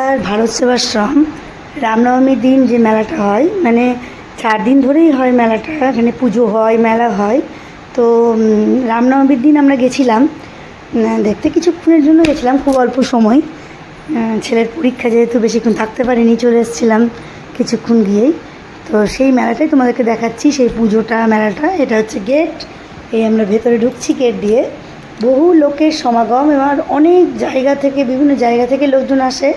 আর ভারত সেবাশ্রম রামনবমীর দিন যে মেলাটা হয় মানে চার দিন ধরেই হয় মেলাটা, এখানে পুজো হয়, মেলা হয়। তো রামনবমীর দিন আমরা গেছিলাম। দেখতে কিছুক্ষণের জন্য গেছিলাম, খুব অল্প সময়। ছেলের পরীক্ষা যেহেতু বেশিক্ষণ থাকতে পারিনি, চলে এসেছিলাম কিছুক্ষণ গিয়েই। তো সেই মেলাটাই তোমাদেরকে দেখাচ্ছি, সেই পুজোটা, মেলাটা। এটা হচ্ছে গেট। এই আমরা ভেতরে ঢুকছি গেট দিয়ে। বহু লোকের সমাগম, এবার অনেক জায়গা থেকে, বিভিন্ন জায়গা থেকে লোকজন আসে।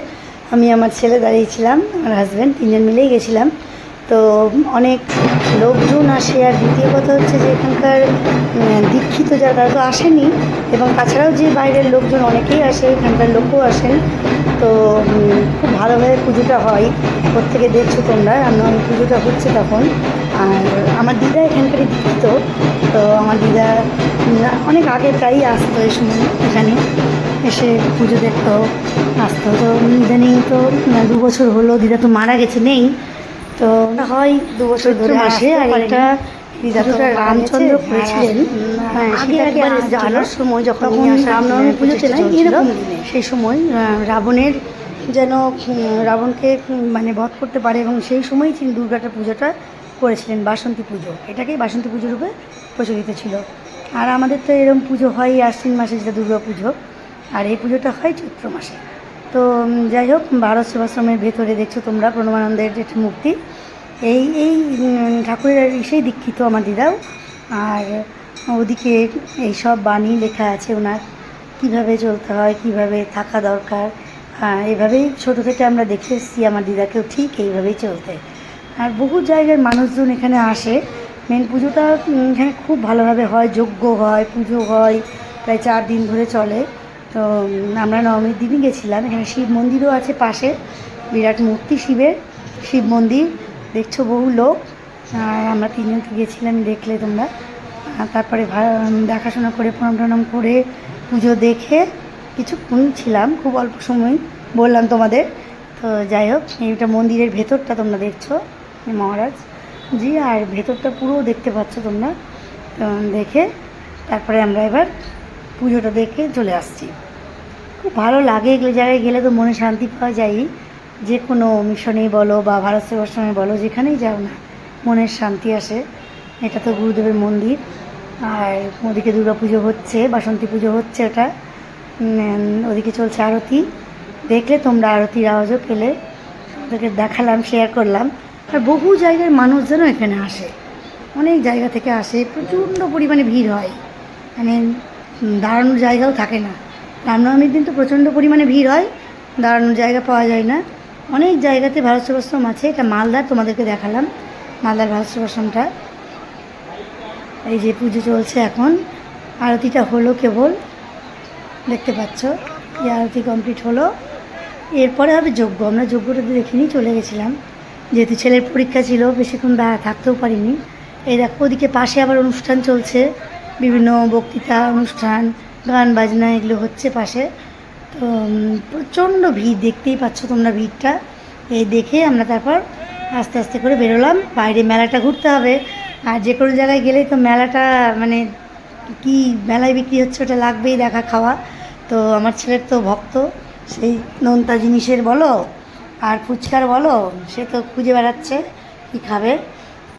আমি আমার ছেলে দাঁড়িয়েছিলাম, আমার হাজব্যান্ড তিনজন মিলেই গেছিলাম। তো অনেক লোকজন আসে, আর দ্বিতীয় কথা হচ্ছে যে এখানকার দীক্ষিত যারা, তারা তো আসেনি, এবং তাছাড়াও যে বাইরের লোকজন অনেকেই আসে, এখানকার লোকও আসেন। তো খুব ভালোভাবে পুজোটা হয়, প্রত্যেকে দেখছ তোমরা রামনবমী পুজোটা হচ্ছে তখন। আর আমার দিদা এখানকারই দীক্ষিত, তো আমার দিদা অনেক আগে প্রায়ই আসতো এই সময় এখানে। এসে পুজো দেখতো। আসতো তো ইদানিং তো দু বছর হলো দিদা তো মারা গেছে নেই। তো হয় দু বছর ধরে আসে আর এটা রামচন্দ্র করেছিলেন। হ্যাঁ, আগে আগে জানার সময় যখন রামনবমী পুজোতে এরকম সেই সময় রাবণের যেন রাবণকে মানে বধ করতে পারে এবং সেই সময়ই তিনি দুর্গাটা পুজোটা করেছিলেন বাসন্তী পুজো। এটাকেই বাসন্তী পুজো রূপে প্রচলিত ছিল। আর আমাদের তো এরকম পুজো হয় আশ্বিন মাসে যেটা দুর্গা পুজো। আর এই পুজোটা হয় চৈত্র মাসে। তো যাই হোক, ভারত সেবাশ্রমের ভেতরে দেখছ তোমরা প্রণবানন্দের একটা মূর্তি। এই এই ঠাকুরের সেই দীক্ষিত আমার দিদাও। আর ওদিকে এই সব বাণী লেখা আছে ওনার। কীভাবে চলতে হয়, কীভাবে থাকা দরকার। এইভাবেই ছোটো থেকে আমরা দেখে এসেছি, আমার দিদাকেও ঠিক এইভাবেই চলতে। আর বহু জায়গার মানুষজন এখানে আসে। মেন পুজোটা এখানে খুব ভালোভাবে হয়, যজ্ঞ হয়, পুজো হয়, প্রায় চার দিন ধরে চলে। তো আমরা নবমীর দিনই গেছিলাম। এখানে শিব মন্দিরও আছে পাশে, বিরাট মূর্তি শিবের, শিব মন্দির। দেখছ বহু লোক। আর আমরা তিনজনকে গেছিলাম, দেখলে তোমরা। তারপরে দেখাশোনা করে, প্রণাম টনাম করে, পুজো দেখে কিছুক্ষণ ছিলাম, খুব অল্প সময় বললাম তোমাদের। তো যাই হোক, এইটা মন্দিরের ভেতরটা তোমরা দেখছ মহারাজ জি। আর ভেতরটা পুরো দেখতে পাচ্ছ তোমরা দেখে তারপরে আমরা এবার পুজোটা দেখে চলে আসছি। খুব ভালো লাগে এগুলো জায়গায় গেলে তো মনে শান্তি পাওয়া যায়। যে কোনো মিশনেই বলো বা ভারত সেবাশ্রমে বলো, যেখানেই যাও না, মনের শান্তি আসে। এটা তো গুরুদেবের মন্দির। আর ওদিকে দুর্গা পুজো হচ্ছে, বাসন্তী পুজো হচ্ছে ওটা ওদিকে চলছে আরতি। দেখলে তোমরা আরতির আওয়াজও পেলে। ওদেরকে দেখালাম শেয়ার করলাম। আর বহু জায়গার মানুষজনও এখানে আসে। অনেক জায়গা থেকে আসে। প্রচণ্ড পরিমাণে ভিড় হয়। মানে দাঁড়ানোর জায়গাও থাকে না। রামনবমীর দিন তো প্রচণ্ড পরিমাণে ভিড় হয়, দাঁড়ানোর জায়গা পাওয়া যায় না। অনেক জায়গাতে ভারত সেবাশ্রম আছে, এটা মালদার তোমাদেরকে দেখালাম, মালদার ভারত সেবাশ্রমটা এই যে পুজো চলছে এখন, আরতিটা হলো কেবল, দেখতে পাচ্ছ, এই আরতি কমপ্লিট হলো। এরপরে হবে যজ্ঞ, আমরা যজ্ঞটা দেখিনি, চলে গেছিলাম। যেহেতু ছেলের পরীক্ষা ছিল, বেশিক্ষণ দাঁড়া থাকতেও পারিনি। এই দেখো, ওদিকে পাশে আবার অনুষ্ঠান চলছে। বিভিন্ন বক্তৃতা, অনুষ্ঠান, গান, বাজনা এগুলো হচ্ছে পাশে। তো প্রচণ্ড ভিড়, দেখতেই পাচ্ছ তোমরা ভিড়টা। এই দেখে আমরা তারপর আস্তে আস্তে করে বেরোলাম। বাইরে মেলাটা ঘুরতে হবে। আর যে কোনো জায়গায় গেলেই তো মেলাটা মানে কি মেলায় বিক্রি হচ্ছে ওটা লাগবেই দেখা, খাওয়া। তো আমার ছেলের তো ভক্ত, সেই নোনতা জিনিসের বলো আর ফুচকার বলো, সে তো খুঁজে বেড়াচ্ছে কী খাবে।